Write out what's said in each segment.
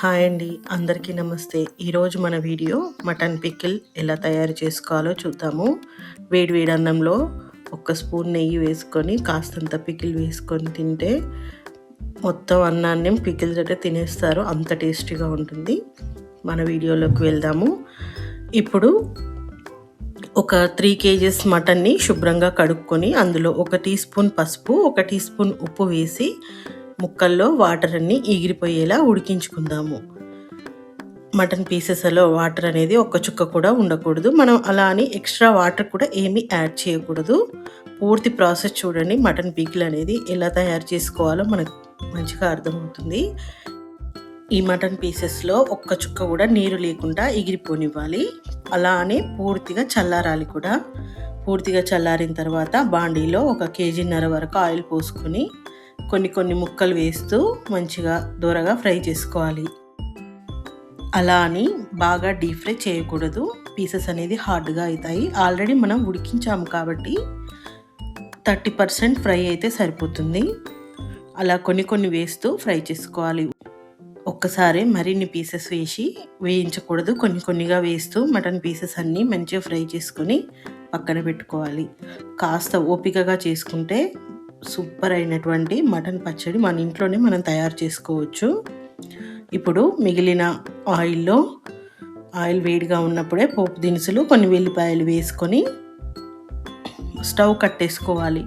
Hi అండి అందరికీ నమస్తే. ఈరోజు మన వీడియో మటన్ పికిల్ ఎలా తయారు చేసుకోవాలో చూద్దాము. వేడి వేడి అన్నంలో ఒక స్పూన్ నెయ్యి వేసుకొని కాస్తంత పికిల్ వేసుకొని తింటే మొత్తం అన్నాన్ని పికిల్ తోటే తినేస్తారు. అంత టేస్టీగా ఉంటుంది. మన వీడియోలోకి వెళ్దాము. ఇప్పుడు ఒక త్రీ కేజీస్ మటన్ని శుభ్రంగా కడుక్కొని అందులో ఒక టీ స్పూన్ పసుపు ఒక టీ స్పూన్ ఉప్పు వేసి ముక్కల్లో వాటర్ అన్ని ఎగిరిపోయేలా ఉడికించుకుందాము. మటన్ పీసెస్లో వాటర్ అనేది ఒక్క చుక్క కూడా ఉండకూడదు. మనం అలా అని ఎక్స్ట్రా వాటర్ కూడా ఏమీ యాడ్ చేయకూడదు. పూర్తి ప్రాసెస్ చూడండి. మటన్ పీకిల్ అనేది ఎలా తయారు చేసుకోవాలో మనకు మంచిగా అర్థమవుతుంది. ఈ మటన్ పీసెస్లో ఒక్క చుక్క కూడా నీరు లేకుండా ఎగిరిపోనివ్వాలి. అలా అని పూర్తిగా చల్లారాలి కూడా. పూర్తిగా చల్లారిన తర్వాత బాండీలో ఒక కేజీన్నర వరకు ఆయిల్ పోసుకొని కొన్ని కొన్ని ముక్కలు వేస్తూ మంచిగా దూరగా ఫ్రై చేసుకోవాలి. అలా అని బాగా డీప్ ఫ్రై చేయకూడదు. పీసెస్ అనేది హార్డ్గా అవుతాయి. ఆల్రెడీ మనం ఉడికించాము కాబట్టి థర్టీ పర్సెంట్ ఫ్రై అయితే సరిపోతుంది. అలా కొన్ని కొన్ని వేస్తూ ఫ్రై చేసుకోవాలి. ఒక్కసారి మరిన్ని పీసెస్ వేసి వేయించకూడదు. కొన్ని కొన్నిగా వేస్తూ మటన్ పీసెస్ అన్నీ మంచిగా ఫ్రై చేసుకొని పక్కన పెట్టుకోవాలి. కాస్త ఓపికగా చేసుకుంటే సూపర్ అయినటువంటి మటన్ పచ్చడి మన ఇంట్లోనే మనం తయారు చేసుకోవచ్చు. ఇప్పుడు మిగిలిన ఆయిల్లో ఆయిల్ వేడిగా ఉన్నప్పుడే పోపు దినుసులు కొన్ని వెల్లిపాయలు వేసుకొని స్టవ్ కట్టేసుకోవాలి.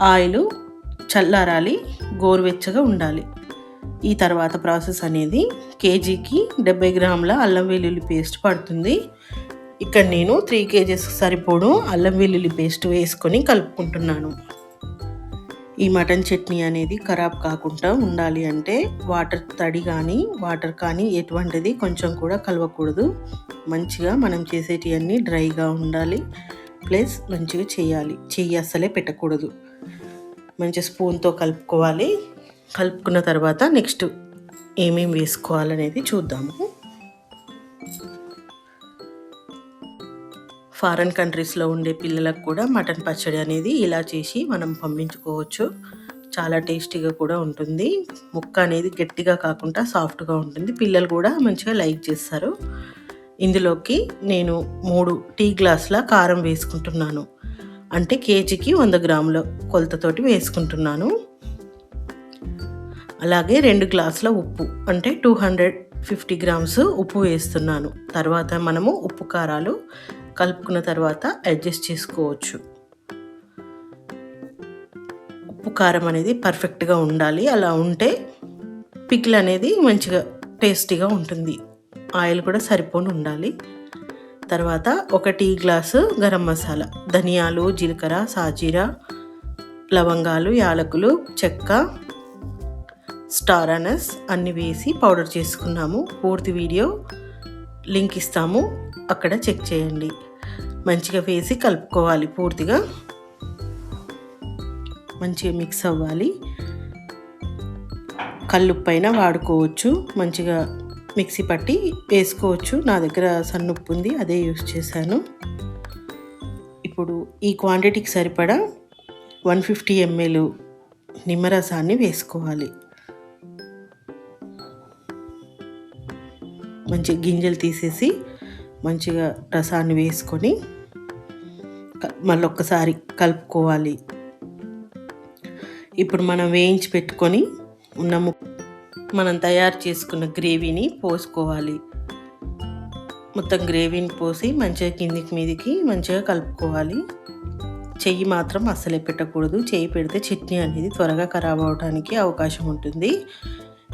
ఆయిల్ చల్లారాలి గోరువెచ్చగా ఉండాలి. ఈ తర్వాత ప్రాసెస్ అనేది కేజీకి డెబ్బై గ్రాముల అల్లం వెల్లుల్లి పేస్ట్ పడుతుంది. ఇక్కడ నేను త్రీ కేజీస్ సరిపోడు అల్లం వెల్లుల్లి పేస్ట్ వేసుకొని కలుపుకుంటున్నాను. ఈ మటన్ చట్నీ అనేది ఖరాబ్ కాకుండా ఉండాలి అంటే వాటర్ తడి కానీ వాటర్ కానీ ఎటువంటిది కొంచెం కూడా కలవకూడదు. మంచిగా మనం చేసేటివన్నీ డ్రైగా ఉండాలి. ప్లస్ మంచిగా చేయాలి. చెయ్యి అస్సలే పెట్టకూడదు. మంచి స్పూన్తో కలుపుకోవాలి. కలుపుకున్న తర్వాత నెక్స్ట్ ఏమేమి వేసుకోవాలనేది చూద్దాము. ఫారెన్ కంట్రీస్లో ఉండే పిల్లలకు కూడా మటన్ పచ్చడి అనేది ఇలా చేసి మనం పంపించుకోవచ్చు. చాలా టేస్టీగా కూడా ఉంటుంది. ముక్క అనేది గట్టిగా కాకుండా సాఫ్ట్గా ఉంటుంది. పిల్లలు కూడా మంచిగా లైక్ చేస్తారు. ఇందులోకి నేను మూడు టీ గ్లాసుల కారం వేసుకుంటున్నాను. అంటే కేజీకి వంద గ్రాముల కొలతతోటి వేసుకుంటున్నాను. అలాగే రెండు గ్లాసుల ఉప్పు అంటే టూ హండ్రెడ్ ఫిఫ్టీ గ్రామ్స్ ఉప్పు వేస్తున్నాను. తర్వాత మనము ఉప్పు కారాలు కలుపుకున్న తర్వాత అడ్జస్ట్ చేసుకోవచ్చు. ఉప్పు కారం అనేది పర్ఫెక్ట్గా ఉండాలి. అలా ఉంటే పికిల్ అనేది మంచిగా టేస్టీగా ఉంటుంది. ఆయిల్ కూడా సరిపోని ఉండాలి. తర్వాత ఒక టీ గ్లాసు గరం మసాలా ధనియాలు జీలకర్ర సాజీరా లవంగాలు యాలకులు చెక్క స్టార్ అనస్ అన్నీ వేసి పౌడర్ చేసుకున్నాము. పూర్తి వీడియో లింక్ ఇస్తాము అక్కడ చెక్ చేయండి. మంచిగా వేసి కలుపుకోవాలి పూర్తిగా. మంచిగా మిక్స్ అవ్వాలి. కళ్ళు పైన వాడుకోవచ్చు మంచిగా మిక్సీ పట్టి వేసుకోవచ్చు. నా దగ్గర సన్నుప్పు ఉంది అదే యూస్ చేశాను. ఇప్పుడు ఈ క్వాంటిటీకి సరిపడా వన్ ఫిఫ్టీ ఎంఎల్ నిమ్మరసాన్ని వేసుకోవాలి. మంచి గింజలు తీసేసి మంచిగా రసాన్ని వేసుకొని మళ్ళీ ఒక్కసారి కలుపుకోవాలి. ఇప్పుడు మనం వేయించి పెట్టుకొని ఉన్న మనం తయారు చేసుకున్న గ్రేవీని పోసుకోవాలి. మొత్తం గ్రేవీని పోసి మంచిగా కిందికి మీదికి మంచిగా కలుపుకోవాలి. చెయ్యి మాత్రం అస్సలే పెట్టకూడదు. చెయ్యి పెడితే చట్నీ అనేది త్వరగా ఖరాబ్ అవడానికి అవకాశం ఉంటుంది.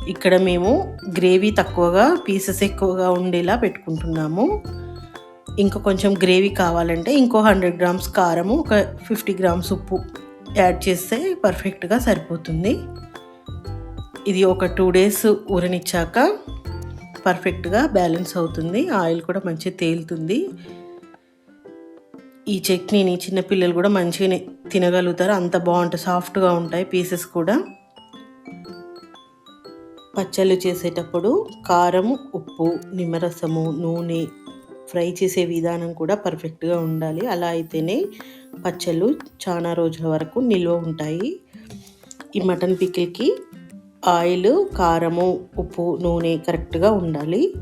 ఇక్కడ మేము గ్రేవీ తక్కువగా పీసెస్ ఎక్కువగా ఉండేలా పెట్టుకుంటున్నాము. ఇంకా కొంచెం గ్రేవీ కావాలంటే ఇంకో హండ్రెడ్ గ్రామ్స్ కారము ఒక ఫిఫ్టీ గ్రామ్స్ ఉప్పు యాడ్ చేస్తే పర్ఫెక్ట్గా సరిపోతుంది. ఇది ఒక టూ డేస్ ఊరనిచ్చాక పర్ఫెక్ట్గా బ్యాలెన్స్ అవుతుంది. ఆయిల్ కూడా మంచిగా తేలుతుంది. ఈ చట్నీని చిన్నపిల్లలు కూడా మంచిగా తినగలుగుతారు. అంత బాగుంటుంది సాఫ్ట్గా ఉంటాయి పీసెస్ కూడా. పచ్చళ్ళు చేసేటప్పుడు కారం ఉప్పు నిమ్మరసము నూనె ఫ్రై చేసే విధానం కూడా పర్ఫెక్ట్గా ఉండాలి. అలా అయితేనే పచ్చళ్ళు చాలా రోజుల వరకు నిల్వ ఉంటాయి. ఈ మటన్ పికిల్కి ఆయిల్ కారము ఉప్పు నూనె కరెక్ట్గా ఉండాలి.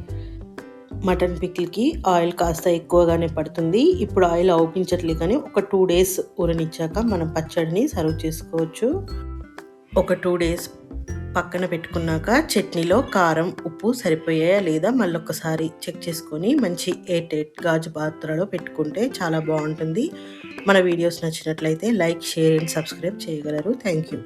మటన్ పికిల్కి ఆయిల్ కాస్త ఎక్కువగానే పడుతుంది. ఇప్పుడు ఆయిల్ అవుపించట్లేదు కానీ ఒక టూ డేస్ ఊరనిచ్చాక మనం పచ్చడిని సర్వ్ చేసుకోవచ్చు. ఒక టూ డేస్ పక్కన పెట్టుకున్నాక చట్నీలో కారం ఉప్పు సరిపోయాయా లేదా మళ్ళీ ఒకసారి చెక్ చేసుకొని మంచి ఎయిట్ ఎయిట్ గాజు పాత్రలో పెట్టుకుంటే చాలా బాగుంటుంది. మన వీడియోస్ నచ్చినట్లయితే లైక్ షేర్ అండ్ సబ్స్క్రైబ్ చేయగలరు. Thank you.